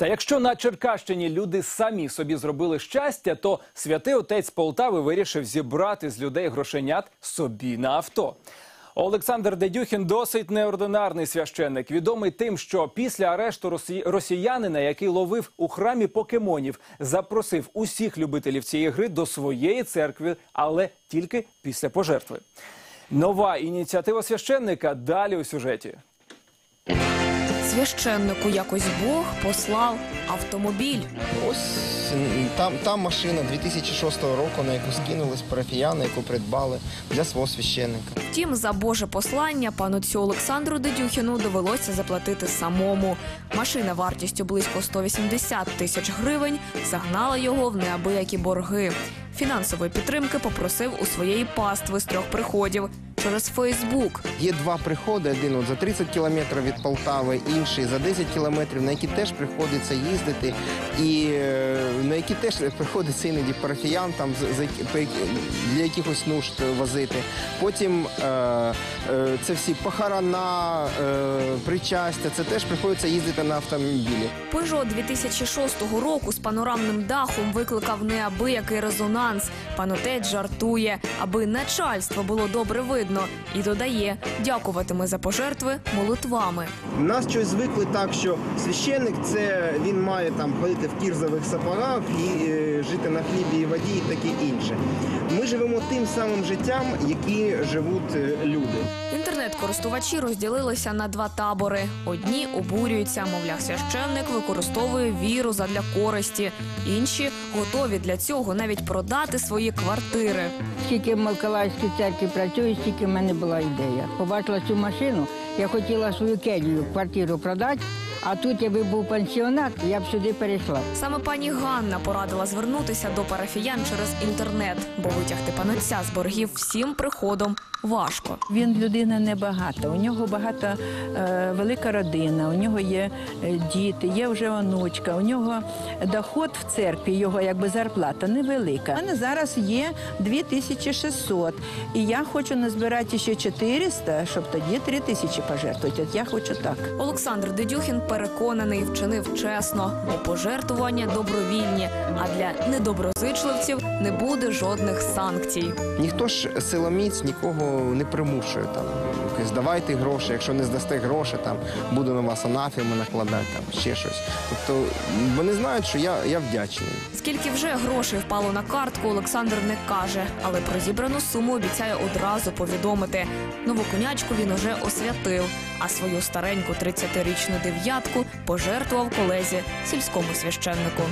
Та якщо на Черкащині люди самі собі зробили щастя, то святий отець Полтави вирішив зібрати з людей грошенят собі на авто. Олександр Дедюхін досить неординарний священник, відомий тим, що після арешту росі... росіянина, який ловив у храмі покемонів, запросив усіх любителів цієї гри до своєї церкви, але тільки після пожертви. Нова ініціатива священника далі у сюжеті. Священнику якось Бог послав автомобіль. Ось там, там машина 2006 року, на яку скинулись парафіяни, яку придбали для свого священника. Втім, за Боже послання пану отцю Олександру Дедюхіну довелося заплатити самому. Машина вартістю близько 180 тисяч гривень загнала його в неабиякі борги. Фінансової підтримки попросив у своєї пастви з трьох приходів через Фейсбук. Є два приходи: один за 30 кілометрів від Полтави, інший за 10 кілометрів, на які теж приходиться їздити, і е, на які теж приходиться іноді парафіян там для якихось нужд возити. Потім е, е, це всі похорона, е, причастя. Це теж приходиться їздити на автомобілі. Peugeot 2006 року з панорамним дахом викликав неабиякий резонанс. Пан отець жартує, аби начальство було добре видно, і додає, дякуватиме за пожертви молитвами. У нас щось звикли так, що священник це він має там ходити в кірзових сапогах і е, жити на хлібі і воді і таке інше. Ми живемо тим самим життям, які живуть е, люди. Інтернет-користувачі розділилися на два табори. Одні обурюються, мовляв, священник використовує віру задля користі. Інші готові для цього навіть продати свої квартири. Скільки в Миколаївській церкві працюю, стільки в мене була ідея. Побачила цю машину, я хотіла свою келію, квартиру продати, а тут якби був пансіонат, я б сюди перейшла. Саме пані Ганна порадила звернутися до парафіян через інтернет, бо витягти панотця з боргів всім приходом важко. Він людина небагата. У нього багато е, велика родина, у нього є е, діти, є вже онучка. У нього доход в церкві, його якби зарплата невелика. У мене зараз є 2600. І я хочу назбирати ще 400, щоб тоді 3 тисячі пожертвувати. От я хочу так. Олександр Дедюхін переконаний, вчинив чесно, бо пожертвування добровільні, а для недоброзичливців не буде жодних санкцій. Ніхто ж силоміць нікого не примушує там. Здавайте гроші, якщо не здасте гроші, там буду на вас анафеми накладати, там ще щось. Тобто вони знають, що я, я вдячний. Скільки вже грошей впало на картку, Олександр не каже, але про зібрану суму обіцяє одразу повідомити. Нову конячку він уже освятив, а свою стареньку 30-річну дев'ятку пожертвував колезі сільському священнику.